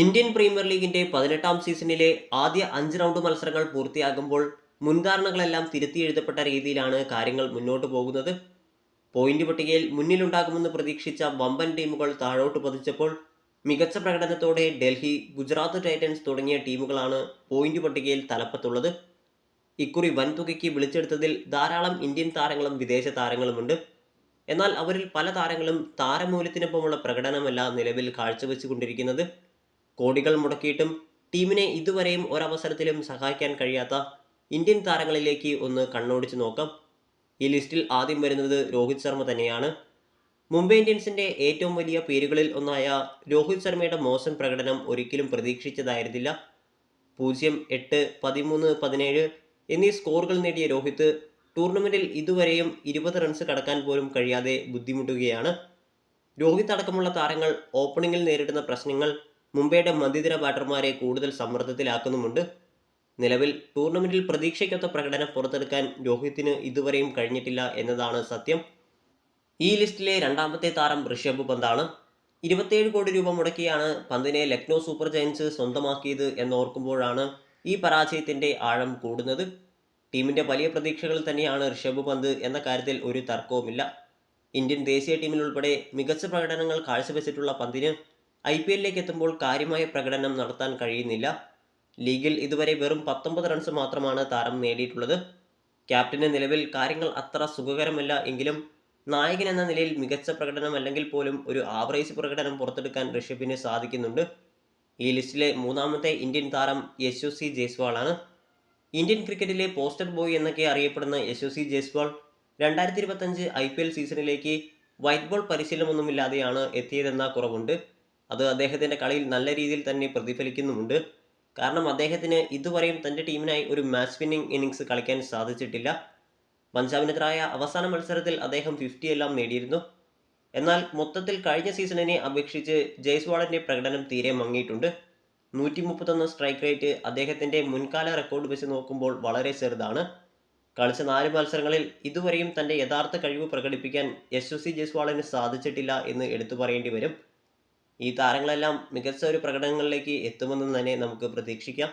Indian premier ലീഗിന്റെ പതിനെട്ടാം സീസണിലെ ആദ്യ അഞ്ച് റൗണ്ട് മത്സരങ്ങൾ പൂർത്തിയാകുമ്പോൾ മുൻധാരണകളെല്ലാം തിരുത്തി എഴുതപ്പെട്ട രീതിയിലാണ് കാര്യങ്ങൾ മുന്നോട്ട് പോകുന്നത്. പോയിന്റ് പട്ടികയിൽ മുന്നിലുണ്ടാകുമെന്ന് പ്രതീക്ഷിച്ച വമ്പൻ ടീമുകൾ താഴോട്ട് പതിച്ചപ്പോൾ മികച്ച പ്രകടനത്തോടെ ഡൽഹി ഗുജറാത്ത് ടൈറ്റൻസ് തുടങ്ങിയ ടീമുകളാണ് പോയിന്റ് പട്ടികയിൽ തലപ്പത്തുള്ളത്. ഇക്കുറി വൻതുകയ്ക്ക് വിളിച്ചെടുത്തതിൽ ധാരാളം ഇന്ത്യൻ താരങ്ങളും വിദേശ താരങ്ങളുമുണ്ട്. എന്നാൽ അവരിൽ പല താരങ്ങളും താരമൂല്യത്തിനൊപ്പമുള്ള പ്രകടനമല്ല നിലവിൽ കാഴ്ചവെച്ചുകൊണ്ടിരിക്കുന്നത്. കോടികൾ മുടക്കിയിട്ടും ടീമിനെ ഇതുവരെയും ഒരവസരത്തിലും സഹായിക്കാൻ കഴിയാത്ത ഇന്ത്യൻ താരങ്ങളിലേക്ക് ഒന്ന് കണ്ണോടിച്ചു നോക്കാം. ഈ ലിസ്റ്റിൽ ആദ്യം വരുന്നത് രോഹിത് ശർമ്മ തന്നെയാണ്. മുംബൈ ഇന്ത്യൻസിന്റെ ഏറ്റവും വലിയ പേരുകളിൽ ഒന്നായ രോഹിത് ശർമ്മയുടെ മോശം പ്രകടനം ഒരിക്കലും പ്രതീക്ഷിച്ചതായിരുന്നില്ല. പൂജ്യം എട്ട് പതിമൂന്ന് പതിനേഴ് എന്നീ സ്കോറുകൾ നേടിയ രോഹിത് ടൂർണമെന്റിൽ ഇതുവരെയും ഇരുപത് റൺസ് കടക്കാൻ പോലും കഴിയാതെ ബുദ്ധിമുട്ടുകയാണ്. രോഹിത് അടക്കമുള്ള താരങ്ങൾ ഓപ്പണിങ്ങിൽ നേരിടുന്ന പ്രശ്നങ്ങൾ മുംബൈയുടെ മധ്യതര ബാറ്റർമാരെ കൂടുതൽ സമ്മർദ്ദത്തിലാക്കുന്നുമുണ്ട്. നിലവിൽ ടൂർണമെന്റിൽ പ്രതീക്ഷയ്ക്കൊത്ത പ്രകടനം പുറത്തെടുക്കാൻ രോഹിത്തിന് ഇതുവരെയും കഴിഞ്ഞിട്ടില്ല എന്നതാണ് സത്യം. ഈ ലിസ്റ്റിലെ രണ്ടാമത്തെ താരം ഋഷഭ് പന്താണ്. ഇരുപത്തേഴ് കോടി രൂപ മുടക്കിയാണ് പന്തിനെ ലക്നൗ സൂപ്പർ ജയൻസ് സ്വന്തമാക്കിയത് എന്നോർക്കുമ്പോഴാണ് ഈ പരാജയത്തിന്റെ ആഴം കൂടുന്നത്. ടീമിന്റെ വലിയ പ്രതീക്ഷകൾ തന്നെയാണ് ഋഷഭ് പന്ത് എന്ന കാര്യത്തിൽ ഒരു തർക്കവുമില്ല. ഇന്ത്യൻ ദേശീയ ടീമിലുൾപ്പെടെ മികച്ച പ്രകടനങ്ങൾ കാഴ്ചവെച്ചിട്ടുള്ള പന്തിന് ഐ പി എല്ലിലേക്ക് എത്തുമ്പോൾ കാര്യമായ പ്രകടനം നടത്താൻ കഴിയുന്നില്ല. ലീഗിൽ ഇതുവരെ വെറും പത്തൊമ്പത് റൺസ് മാത്രമാണ് താരം നേടിയിട്ടുള്ളത്. ക്യാപ്റ്റന് നിലവിൽ കാര്യങ്ങൾ അത്ര സുഖകരമല്ല എങ്കിലും നായകൻ എന്ന നിലയിൽ മികച്ച പ്രകടനം അല്ലെങ്കിൽ പോലും ഒരു ആവറേജ് പ്രകടനം പുറത്തെടുക്കാൻ ഋഷഭിന് സാധിക്കുന്നുണ്ട്. ഈ ലിസ്റ്റിലെ മൂന്നാമത്തെ ഇന്ത്യൻ താരം യശു സി ജയ്സ്വാളാണ്. ഇന്ത്യൻ ക്രിക്കറ്റിലെ പോസ്റ്റർ ബോയ് എന്നൊക്കെ അറിയപ്പെടുന്ന യശു സി ജയ്സ്വാൾ രണ്ടായിരത്തി ഇരുപത്തഞ്ച് ഐ പി എൽ സീസണിലേക്ക് വൈറ്റ് ബോൾ പരിശീലനമൊന്നുമില്ലാതെയാണ് എത്തിയതെന്ന കുറവുണ്ട്. അത് അദ്ദേഹത്തിന്റെ കളിയിൽ നല്ല രീതിയിൽ തന്നെ പ്രതിഫലിക്കുന്നുമുണ്ട്. കാരണം അദ്ദേഹത്തിന് ഇതുവരെയും തന്റെ ടീമിനായി ഒരു മാച്ച് വിന്നിംഗ് ഇന്നിങ്സ് കളിക്കാൻ സാധിച്ചിട്ടില്ല. പഞ്ചാബിനെതിരായ അവസാന മത്സരത്തിൽ അദ്ദേഹം ഫിഫ്റ്റി എല്ലാം നേടിയിരുന്നു. എന്നാൽ മൊത്തത്തിൽ കഴിഞ്ഞ സീസണിനെ അപേക്ഷിച്ച് ജയ്സ്വാളിന്റെ പ്രകടനം തീരെ മങ്ങിയിട്ടുണ്ട്. നൂറ്റി മുപ്പത്തൊന്ന് സ്ട്രൈക്ക് റേറ്റ് അദ്ദേഹത്തിന്റെ മുൻകാല റെക്കോർഡ് വെച്ച് നോക്കുമ്പോൾ വളരെ ചെറുതാണ്. കളിച്ച നാല് മത്സരങ്ങളിൽ ഇതുവരെയും തന്റെ യഥാർത്ഥ കഴിവ് പ്രകടിപ്പിക്കാൻ യശസ്വി ജയ്സ്വാളിന് സാധിച്ചിട്ടില്ല എന്ന് എടുത്തു പറയേണ്ടി വരും. ഈ താരങ്ങളെല്ലാം മികച്ച ഒരു പ്രകടനങ്ങളിലേക്ക് എത്തുമെന്ന് തന്നെ നമുക്ക് പ്രതീക്ഷിക്കാം.